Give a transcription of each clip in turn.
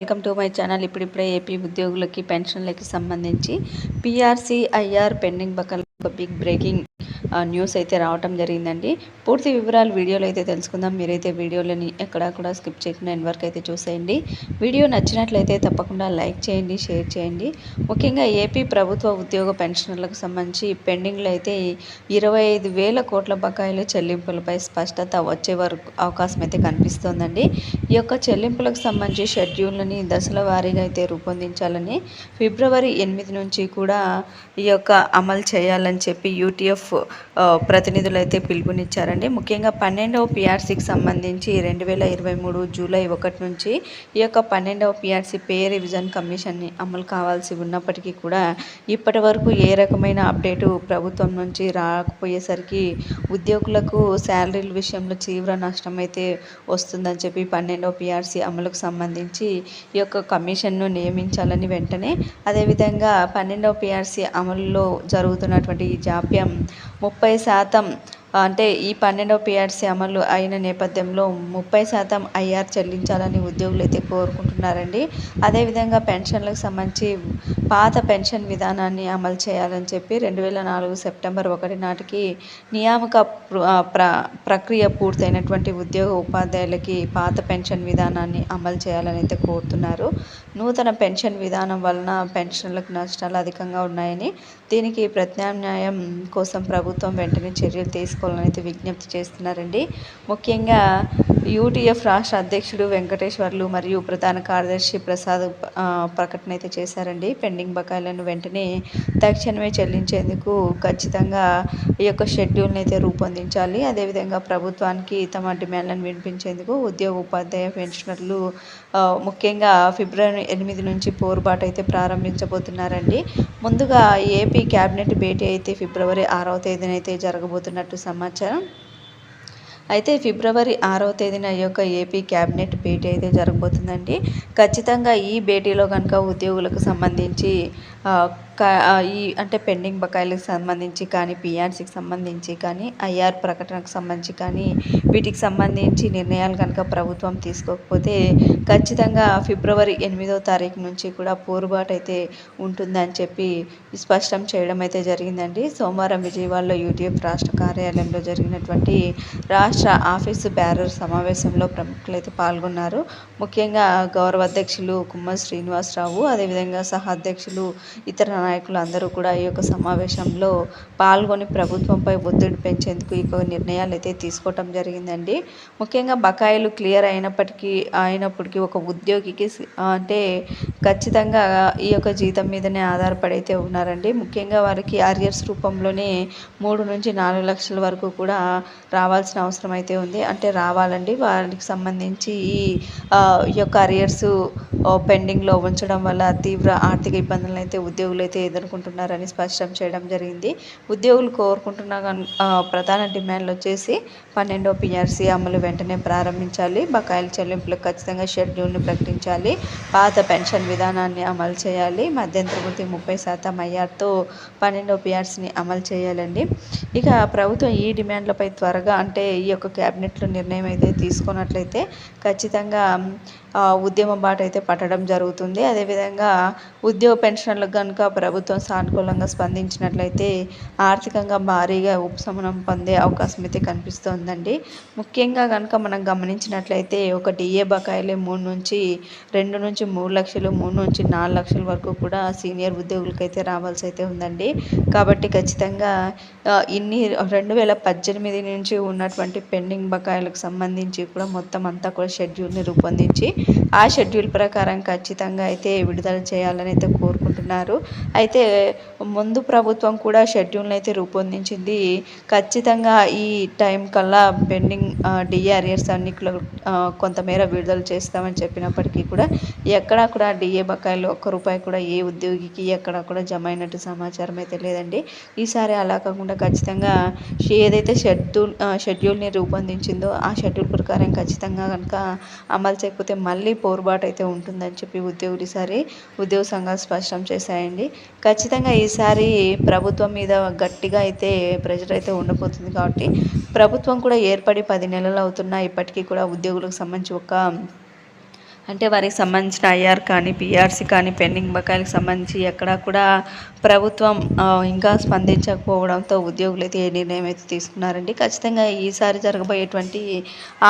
Welcome to my channel. ఇప్పుడిప్పుడే AP ఉద్యోగులకి పెన్షన్లకి సంబంధించి పిఆర్సీ ఐఆర్ పెండింగ్ బకాయిల ఒక బిగ్ బ్రేకింగ్ న్యూస్ అయితే రావటం జరిగిందండి. పూర్తి వివరాలు వీడియోలో అయితే తెలుసుకుందాం. మీరైతే వీడియోలని ఎక్కడా కూడా స్కిప్ చేయకుండా ఎండ్ వరకు అయితే చూసేయండి. వీడియో నచ్చినట్లయితే తప్పకుండా లైక్ చేయండి షేర్ చేయండి. ముఖ్యంగా ఏపీ ప్రభుత్వ ఉద్యోగ పెన్షనర్లకు సంబంధించి పెండింగ్లో అయితే ఇరవై ఐదు వేల కోట్ల బకాయిల చెల్లింపులపై స్పష్టత వచ్చే వరకు అవకాశం అయితే కనిపిస్తోందండి. ఈ యొక్క చెల్లింపులకు సంబంధించి షెడ్యూల్ని దశల వారీగా అయితే రూపొందించాలని ఫిబ్రవరి ఎనిమిది నుంచి కూడా ఈ యొక్క అమలు చేయాలని అని చెప్పి యూటీఎఫ్ ప్రతినిధులు అయితే పిలుపునిచ్చారండి. ముఖ్యంగా పన్నెండవ పిఆర్సీకి సంబంధించి రెండు వేల ఇరవై మూడు జూలై ఒకటి నుంచి ఈ యొక్క పన్నెండవ పిఆర్సీ పే రివిజన్ కమిషన్ని అమలు కావాల్సి ఉన్నప్పటికీ కూడా ఇప్పటి వరకు ఏ రకమైన అప్డేటు ప్రభుత్వం నుంచి రాకపోయేసరికి ఉద్యోగులకు శాలరీల విషయంలో తీవ్ర నష్టం అయితే వస్తుందని చెప్పి పన్నెండవ పిఆర్సీ అమలుకు సంబంధించి ఈ యొక్క కమిషన్ను నియమించాలని వెంటనే అదేవిధంగా పన్నెండవ పిఆర్సీ అమలులో జరుగుతున్నటువంటి ఒకటి జాప్యం. ముప్పై శాతం అంటే ఈ పన్నెండవ పిఆర్సీ అమలు అయిన నేపథ్యంలో ముప్పై శాతం ఐఆర్ చెల్లించాలని ఉద్యోగులు అయితే కోరుకుంటున్నారండి. అదేవిధంగా పెన్షన్లకు సంబంధించి పాత పెన్షన్ విధానాన్ని అమలు చేయాలని చెప్పి రెండు వేల నాలుగు సెప్టెంబర్ ఒకటి నాటికి నియామక ప్ర ప్రక్రియ పూర్తయినటువంటి ఉద్యోగ ఉపాధ్యాయులకి పాత పెన్షన్ విధానాన్ని అమలు చేయాలని అయితే కోరుతున్నారు. నూతన పెన్షన్ విధానం వలన పెన్షన్లకు నష్టాలు అధికంగా ఉన్నాయని దీనికి ప్రత్యామ్నాయం కోసం ప్రభుత్వం వెంటనే చర్యలు తీసుకోవాలని అయితే విజ్ఞప్తి చేస్తున్నారండి. ముఖ్యంగా యూటీఎఫ్ రాష్ట్ర అధ్యక్షుడు వెంకటేశ్వర్లు మరియు ప్రధాన కార్యదర్శి ప్రసాద్ ప్రకటన అయితే చేశారండి. పెండింగ్ బకాయిలను వెంటనే తక్షణమే చెల్లించేందుకు ఖచ్చితంగా ఈ యొక్క షెడ్యూల్ని అయితే రూపొందించాలి. అదేవిధంగా ప్రభుత్వానికి తమ డిమాండ్లను వినిపించేందుకు ఉద్యోగ ఉపాధ్యాయ పెన్షనర్లు ముఖ్యంగా ఫిబ్రవరి ఎనిమిది నుంచి పోరుబాటు అయితే ప్రారంభించబోతున్నారండి. ముందుగా ఏపీ క్యాబినెట్ భేటీ అయితే ఫిబ్రవరి ఆరవ తేదీన అయితే జరగబోతున్నట్టు సమాచారం. అయితే ఫిబ్రవరి ఆరవ తేదీన ఈ యొక్క ఏపీ క్యాబినెట్ భేటీ అయితే జరగబోతుందండి. ఖచ్చితంగా ఈ భేటీలో కనుక ఉద్యోగులకు సంబంధించి ఈ అంటే పెండింగ్ బకాయిలకు సంబంధించి కానీ పిఆర్సీకి సంబంధించి కానీ ఐఆర్ ప్రకటనకు సంబంధించి కానీ వీటికి సంబంధించి నిర్ణయాలు కనుక ప్రభుత్వం తీసుకోకపోతే ఖచ్చితంగా ఫిబ్రవరి ఎనిమిదో తారీఖు నుంచి కూడా పోరుబాటు అయితే ఉంటుందని చెప్పి స్పష్టం చేయడం అయితే జరిగిందండి. సోమవారం విజయవాడలో యూటీఎఫ్ రాష్ట్ర కార్యాలయంలో జరిగినటువంటి రాష్ట్ర ఆఫీసు బ్యారర్ సమావేశంలో ప్రముఖులు అయితే పాల్గొన్నారు. ముఖ్యంగా గౌరవ అధ్యక్షులు కుమ్మ శ్రీనివాసరావు అదేవిధంగా సహా అధ్యక్షులు ఇతర నాయకులు అందరూ కూడా ఈ యొక్క సమావేశంలో పాల్గొని ప్రభుత్వంపై ఒత్తిడి పెంచేందుకు ఈ నిర్ణయాలు అయితే తీసుకోవటం జరిగిందండి. ముఖ్యంగా బకాయిలు క్లియర్ అయినప్పటికీ అయినప్పటికీ ఒక ఉద్యోగికి అంటే ఖచ్చితంగా ఈ యొక్క జీతం మీదనే ఆధారపడి అయితే ఉన్నారండి. ముఖ్యంగా వారికి అరియర్స్ రూపంలోనే మూడు నుంచి నాలుగు లక్షల వరకు కూడా రావాల్సిన అవసరం అయితే ఉంది. అంటే రావాలండి. వారికి సంబంధించి ఈ యొక్క అరియర్స్ పెండింగ్లో ఉంచడం వల్ల తీవ్ర ఆర్థిక ఇబ్బందులను అయితే ఉద్యోగులు అయితే ఎదుర్కొంటున్నారని స్పష్టం చేయడం జరిగింది. ఉద్యోగులు కోరుకుంటున్న ప్రధాన డిమాండ్లు వచ్చేసి పన్నెండో పిఆర్సీ అమలు వెంటనే ప్రారంభించాలి. బకాయిల చెల్లింపులకు ఖచ్చితంగా షెడ్యూల్ని ప్రకటించాలి. పాత పెన్షన్ విధానాన్ని అమలు చేయాలి. మధ్యంతర వృత్తి ముప్పై శాతం అయ్యార్తో పన్నెండో పిఆర్సీని అమలు చేయాలండి. ఇక ప్రభుత్వం ఈ డిమాండ్లపై త్వరగా అంటే ఈ యొక్క క్యాబినెట్లో నిర్ణయం అయితే తీసుకున్నట్లయితే ఖచ్చితంగా ఉద్యమ బాట అయితే పట్టడం జరుగుతుంది. అదేవిధంగా ఉద్యోగ పెన్షన్లకు కనుక ప్రభుత్వం సానుకూలంగా స్పందించినట్లయితే ఆర్థికంగా భారీగా ఉపశమనం పొందే అవకాశం అయితే కనిపిస్తోందండి. ముఖ్యంగా కనుక మనం గమనించినట్లయితే ఒక డిఏ బకాయిలే మూడు నుంచి రెండు నుంచి మూడు లక్షలు మూడు నుంచి నాలుగు లక్షల వరకు కూడా సీనియర్ ఉద్యోగులకి అయితే రావాల్సి అయితే ఉందండి. కాబట్టి ఖచ్చితంగా ఇన్ని రెండు వేల పద్దెనిమిది నుంచి ఉన్నటువంటి పెండింగ్ బకాయిలకు సంబంధించి కూడా మొత్తం అంతా కూడా షెడ్యూల్ని రూపొందించి ఆ షెడ్యూల్ ప్రకారం ఖచ్చితంగా అయితే విడుదల చేయాలని అయితే కోరుకుంటున్నారు అయితే ముందు ప్రభుత్వం కూడా షెడ్యూల్ని అయితే రూపొందించింది. ఖచ్చితంగా ఈ టైం కల్లా పెండింగ్ డిఏఆర్ఎస్ అన్ని కొంతమేర విడుదల చేస్తామని చెప్పినప్పటికీ కూడా ఎక్కడా కూడా డిఏ బకాయిలు ఒక్క రూపాయి కూడా ఏ ఉద్యోగికి ఎక్కడా కూడా జమ అయినట్టు సమాచారం అయితే లేదండి. ఈసారి అలా కాకుండా ఖచ్చితంగా ఏదైతే షెడ్యూల్ షెడ్యూల్ని రూపొందించిందో ఆ షెడ్యూల్ ప్రకారం ఖచ్చితంగా కనుక అమలు చేయకపోతే మళ్ళీ పోరుబాటు అయితే ఉంటుందని చెప్పి ఉద్యోగులు ఈసారి ఉద్యోగ సంఘాలు స్పష్టం చేస్తారు చేశాయండి. ఖచ్చితంగా ఈసారి ప్రభుత్వం మీద గట్టిగా అయితే ప్రెషర్ అయితే ఉండబోతుంది కాబట్టి ప్రభుత్వం కూడా ఏర్పడి పది నెలలు అవుతున్నా ఇప్పటికీ కూడా ఉద్యోగులకు సంబంధించి ఒక అంటే వారికి సంబంధించిన ఐఆర్ కానీ పిఆర్సీ కానీ పెండింగ్ బకాయిలకు సంబంధించి ఎక్కడ కూడా ప్రభుత్వం ఇంకా స్పందించకపోవడంతో ఉద్యోగులు అయితే ఏ నిర్ణయం అయితే తీసుకున్నారండి. ఖచ్చితంగా ఈసారి జరగబోయేటువంటి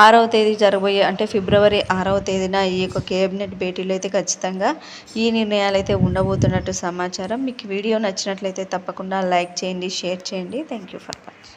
ఆరవ తేదీ జరగబోయే అంటే ఫిబ్రవరి ఆరవ తేదీన ఈ యొక్క కేబినెట్ భేటీలో అయితే ఖచ్చితంగా ఈ నిర్ణయాలు అయితే ఉండబోతున్నట్టు సమాచారం. మీకు వీడియో నచ్చినట్లయితే తప్పకుండా లైక్ చేయండి షేర్ చేయండి. Thank you for watching